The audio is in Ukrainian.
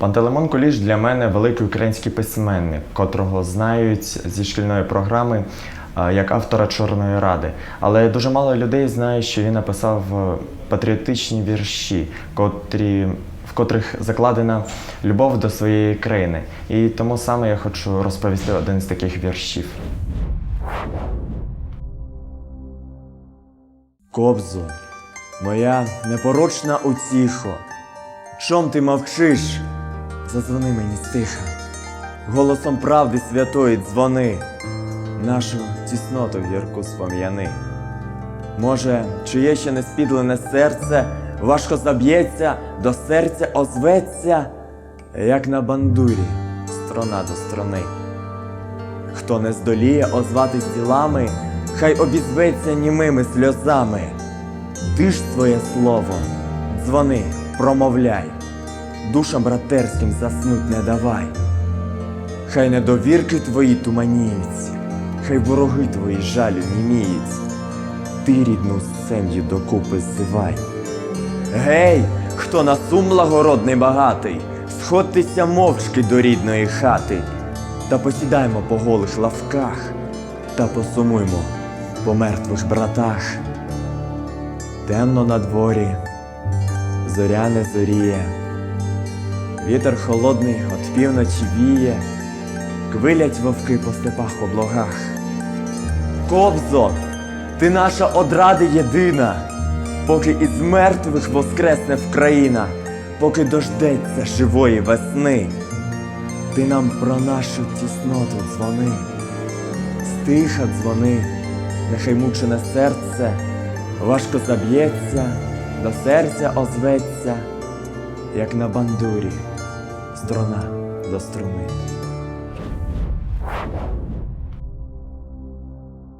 Пантелеймон Куліш для мене великий український письменник, котрого знають зі шкільної програми е, як автора Чорної Ради. Але дуже мало людей знає, що він написав е, патріотичні вірші, котрі, в котрих закладена любов до своєї країни. І тому саме я хочу розповісти один з таких віршів. Кобзо, моя непорочна утіхо, чом ти мовчиш? Задзвони мені стиха, голосом правди святої дзвони, нашу тісноту в гірку спом'яни. Може, чиє ще не спідлене серце важко заб'ється, до серця озветься, як на бандурі, строна до строни. Хто не здоліє озватись ділами, хай обізветься німими сльозами. Ти ж своє слово, дзвони, промовляй, душам братерським заснуть не давай. Хай недовірки твої туманіють, хай вороги твої жалю німіють. Ти рідну сім'ю докупи ззивай. Гей, хто на сум благородний багатий, сходьтеся мовчки до рідної хати, та посідаймо по голих лавках, та посумуймо по мертвих братах. Темно на дворі, зоря не зоріє, вітер холодний от півночі віє, квилять вовки по степах облогах. Кобзо, ти наша одради єдина, поки із мертвих воскресне Вкраїна, поки дождеться живої весни. Ти нам про нашу тісноту дзвони, стиха дзвони, нехай мучене серце важко заб'ється, до серця озветься, як на бандурі, струна до струни.